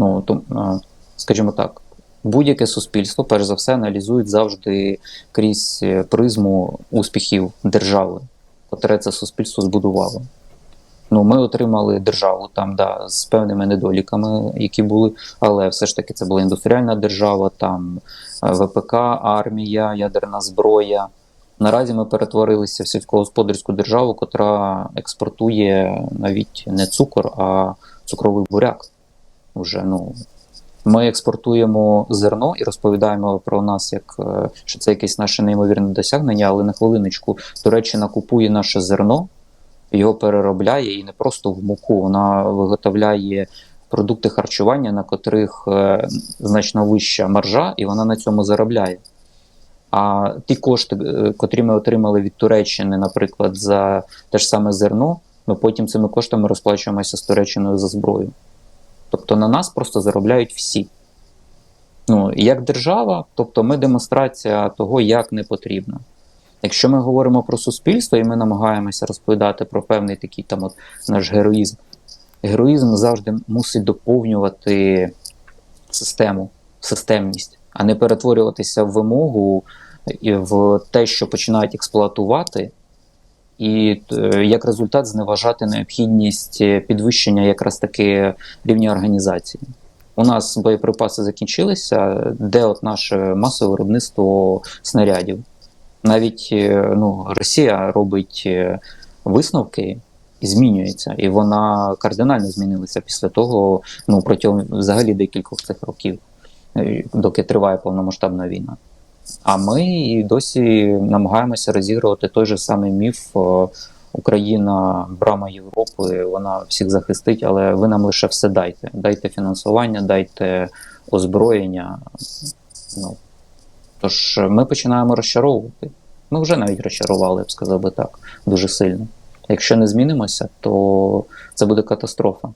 Ну то, скажімо так, будь-яке суспільство, перш за все, аналізують завжди крізь е, призму успіхів держави, котре це суспільство збудувало. Ну, ми отримали державу там, да, з певними недоліками, які були, але все ж таки це була індустріальна держава, там е, ВПК, армія, ядерна зброя. Наразі ми перетворилися в сільськогосподарську державу, котра експортує навіть не цукор, а цукровий буряк. Уже, ну, ми експортуємо зерно і розповідаємо про нас, як е, що це якесь наше неймовірне досягнення, але на хвилиночку Туреччина купує наше зерно, його переробляє і не просто в муку, вона виготовляє продукти харчування, на котрих е, значно вища маржа, і вона на цьому заробляє. А ті кошти, е, котрі ми отримали від Туреччини, наприклад, за те ж саме зерно, ми потім цими коштами розплачуємося з Туреччиною за зброю. Тобто на нас просто заробляють всі. Ну, як держава, тобто ми демонстрація того, як не потрібно. Якщо ми говоримо про суспільство і ми намагаємося розповідати про певний такий там от наш героїзм, героїзм завжди мусить доповнювати систему, системність, а не перетворюватися в вимогу і в те, що починають експлуатувати, і е, як результат зневажати необхідність е, підвищення якраз таки рівня організації. У нас боєприпаси закінчилися, де от наше масове виробництво снарядів. Навіть е, ну, Росія робить висновки і змінюється, і вона кардинально змінилася після того, ну протягом взагалі декількох цих років, доки триває повномасштабна війна. А ми і досі намагаємося розігрувати той же самий міф. е, Україна, брама Європи, вона всіх захистить, але ви нам лише все дайте. Дайте фінансування, дайте озброєння. Ну, Тож ми починаємо розчаровувати. Ми вже навіть розчарували, я б сказав би так, дуже сильно. Якщо не змінимося, то це буде катастрофа.